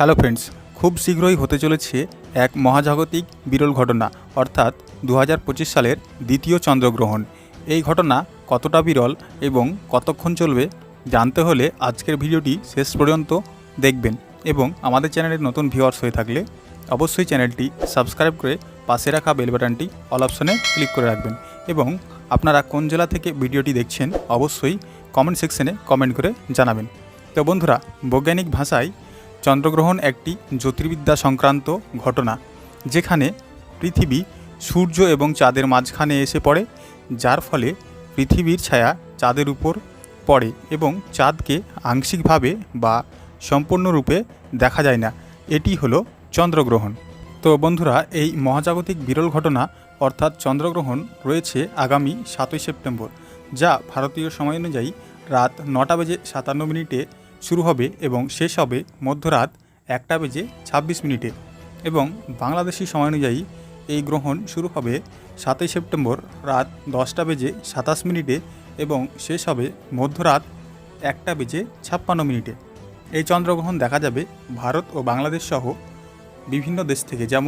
Hello friends, খুব শীঘ্রই হতে চলেছে এক মহাজাগতিক বিরল ঘটনা, অর্থাৎ দু হাজার পঁচিশ সালের দ্বিতীয় চন্দ্রগ্রহণ। এই ঘটনা কতটা বিরল এবং কতক্ষণ চলবে, জানতে হলে আজকের ভিডিওটি শেষ পর্যন্ত দেখবেন এবং আমাদের চ্যানেলের নতুন ভিউয়ার্স হয়ে থাকলে অবশ্যই চ্যানেলটি সাবস্ক্রাইব করে পাশে রাখা বেল বাটনটি অল অপশনে ক্লিক করে রাখবেন এবং আপনারা কোন জেলা থেকে ভিডিওটি দেখছেন অবশ্যই কমেন্ট সেকশনে কমেন্ট করে জানাবেন। তো বন্ধুরা, বৈজ্ঞানিক ভাষায় চন্দ্রগ্রহণ একটি জ্যোতির্বিদ্যা সংক্রান্ত ঘটনা, যেখানে পৃথিবী সূর্য এবং চাঁদের মাঝখানে এসে পড়ে, যার ফলে পৃথিবীর ছায়া চাঁদের উপর পড়ে এবং চাঁদকে আংশিকভাবে বা সম্পূর্ণরূপে দেখা যায় না। এটি হলো চন্দ্রগ্রহণ। তো বন্ধুরা, এই মহাজাগতিক বিরল ঘটনা, অর্থাৎ চন্দ্রগ্রহণ, রয়েছে আগামী সাতই সেপ্টেম্বর, যা ভারতীয় সময় অনুযায়ী রাত নটা বেজে সাতান্ন মিনিটে শুরু হবে এবং শেষ হবে মধ্যরাত একটা বেজে ছাব্বিশ মিনিটে এবং বাংলাদেশি সময় অনুযায়ী এই গ্রহণ শুরু হবে সাতই সেপ্টেম্বর রাত দশটা বেজে সাতাশ মিনিটে এবং শেষ হবে মধ্যরাত একটা বেজে ছাপ্পান্ন মিনিটে। এই চন্দ্রগ্রহণ দেখা যাবে ভারত ও বাংলাদেশ সহ বিভিন্ন দেশ থেকে, যেমন